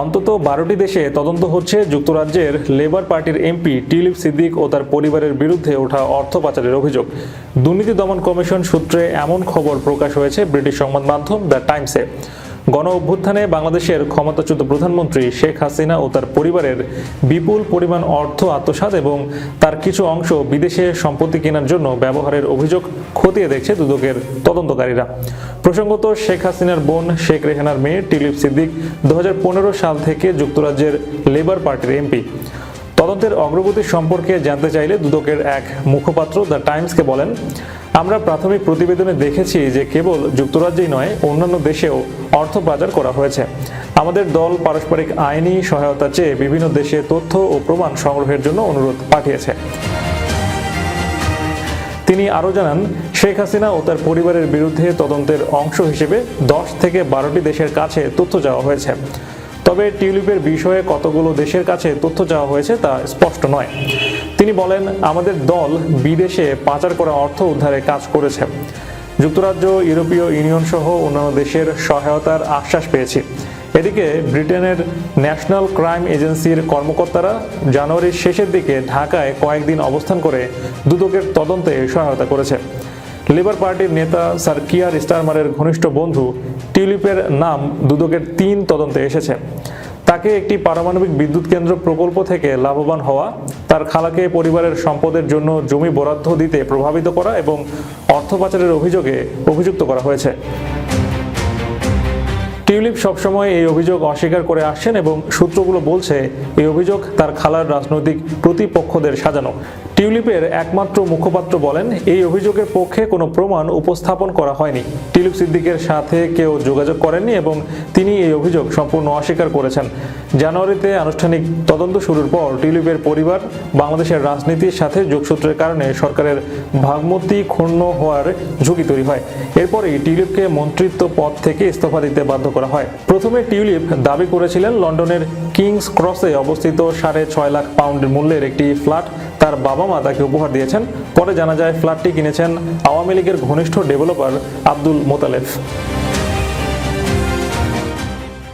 অন্তত বারোটি দেশে তদন্ত হচ্ছে। যুক্তরাজ্যের লেবার পার্টির এমপি টিলিপ সিদ্দিক ও তার পরিবারের বিরুদ্ধে ওঠা অর্থ পাচারের অভিযোগ। দুর্নীতি দমন কমিশন সূত্রে এমন খবর প্রকাশ হয়েছে ব্রিটিশ সংবাদ মাধ্যম দ্য টাইমসে। গণ অভ্যুত্থানে বাংলাদেশের ক্ষমতাচ্যুত প্রধানমন্ত্রী শেখ হাসিনা ও তার পরিবারের বিপুল পরিমাণ অর্থ, আত্মসাৎ এবং তার কিছু অংশ বিদেশে সম্পত্তি কেনার জন্য ব্যবহারের অভিযোগ খতিয়ে দেখছে দুদকের তদন্তকারীরা। প্রসঙ্গত, শেখ হাসিনার বোন শেখ রেহানার মেয়ে টিলিপ সিদ্দিক দু হাজার পনেরো সাল থেকে যুক্তরাজ্যের লেবার পার্টির এমপি। তদন্তের অগ্রগতি সম্পর্কে জানতে চাইলে দুদকের এক মুখপাত্র দ্য টাইমসকে বলেন, আমরা প্রাথমিক প্রতিবেদনে দেখেছি যে কেবল যুক্তরাজ্যেই নয়, অন্যান্য দেশেও অর্থ পাচার করা হয়েছে। আমাদের দল পারস্পরিক আইনি সহায়তা চেয়ে বিভিন্ন দেশে তথ্য ও প্রমাণ সংগ্রহের জন্য অনুরোধ পাঠিয়েছে। তিনি আরও জানান, শেখ হাসিনা ও তার পরিবারের বিরুদ্ধে তদন্তের অংশ হিসেবে দশ থেকে বারোটি দেশের কাছে তথ্য চাওয়া হয়েছে। তবে টিউলিপের বিষয়ে কতগুলো দেশের কাছে তথ্য চাওয়া হয়েছে তা স্পষ্ট নয়। তিনি বলেন, আমাদের দল বিদেশে পাচার করা অর্থ উদ্ধারে কাজ করেছে। যুক্তরাজ্য, ইউরোপীয় ইউনিয়ন সহ অন্যান্য দেশের সহায়তার আশ্বাস পেয়েছি। এদিকে ব্রিটেনের ন্যাশনাল ক্রাইম এজেন্সির কর্মকর্তারা জানুয়ারির শেষের দিকে ঢাকায় কয়েকদিন অবস্থান করে দুদকের তদন্তে সহায়তা করেছে। লেবার পার্টির নেতা স্যার কিয়ার স্টারমারের ঘনিষ্ঠ বন্ধু টিউলিপের নাম দুদকের তিন তদন্তে এসেছে। তাকে একটি পারমাণবিক বিদ্যুৎ কেন্দ্র প্রকল্প থেকে লাভবান হওয়া, তার খালাকে পরিবারের সম্পদের জন্য জমি বরাদ্দ দিতে প্রভাবিত করা এবং অর্থ পাচারের অভিযোগে অভিযুক্ত করা হয়েছে। টিউলিপ সবসময় এই অভিযোগ অস্বীকার করে আসছেন এবং সূত্রগুলো বলছে, এই অভিযোগ তার খালার রাজনৈতিক প্রতিপক্ষদের সাজানো। টিউলিপের একমাত্র মুখপাত্র বলেন, এই অভিযোগের পক্ষে কোনো প্রমাণ উপস্থাপন করা হয়নি। টিউলিপ সিদ্দিকের সাথে কেউ যোগাযোগ করেননি এবং তিনি এই অভিযোগ সম্পূর্ণ অস্বীকার করেছেন। জানুয়ারিতে আনুষ্ঠানিক তদন্ত শুরুর পর টিউলিপের পরিবার বাংলাদেশের রাজনীতির সাথে যোগসূত্রের কারণে সরকারের ভাগমতি ক্ষুণ্ণ হওয়ার ঝুঁকি তৈরি হয়। এরপরেই টিউলিপকে মন্ত্রিত্ব পদ থেকে ইস্তফা দিতে বাধ্য করা হয়। প্রথমে টিউলিপ দাবি করেছিলেন, লন্ডনের কিংস ক্রসে অবস্থিত সাড়ে ছয় লাখ পাউন্ডের মূল্যের একটি ফ্ল্যাট তার বাবা মা তাকে উপহার দিয়েছেন। পরে জানা যায়, ফ্ল্যাটটি কিনেছেন আওয়ামী লীগের ঘনিষ্ঠ ডেভেলপার আব্দুল মোতালেফ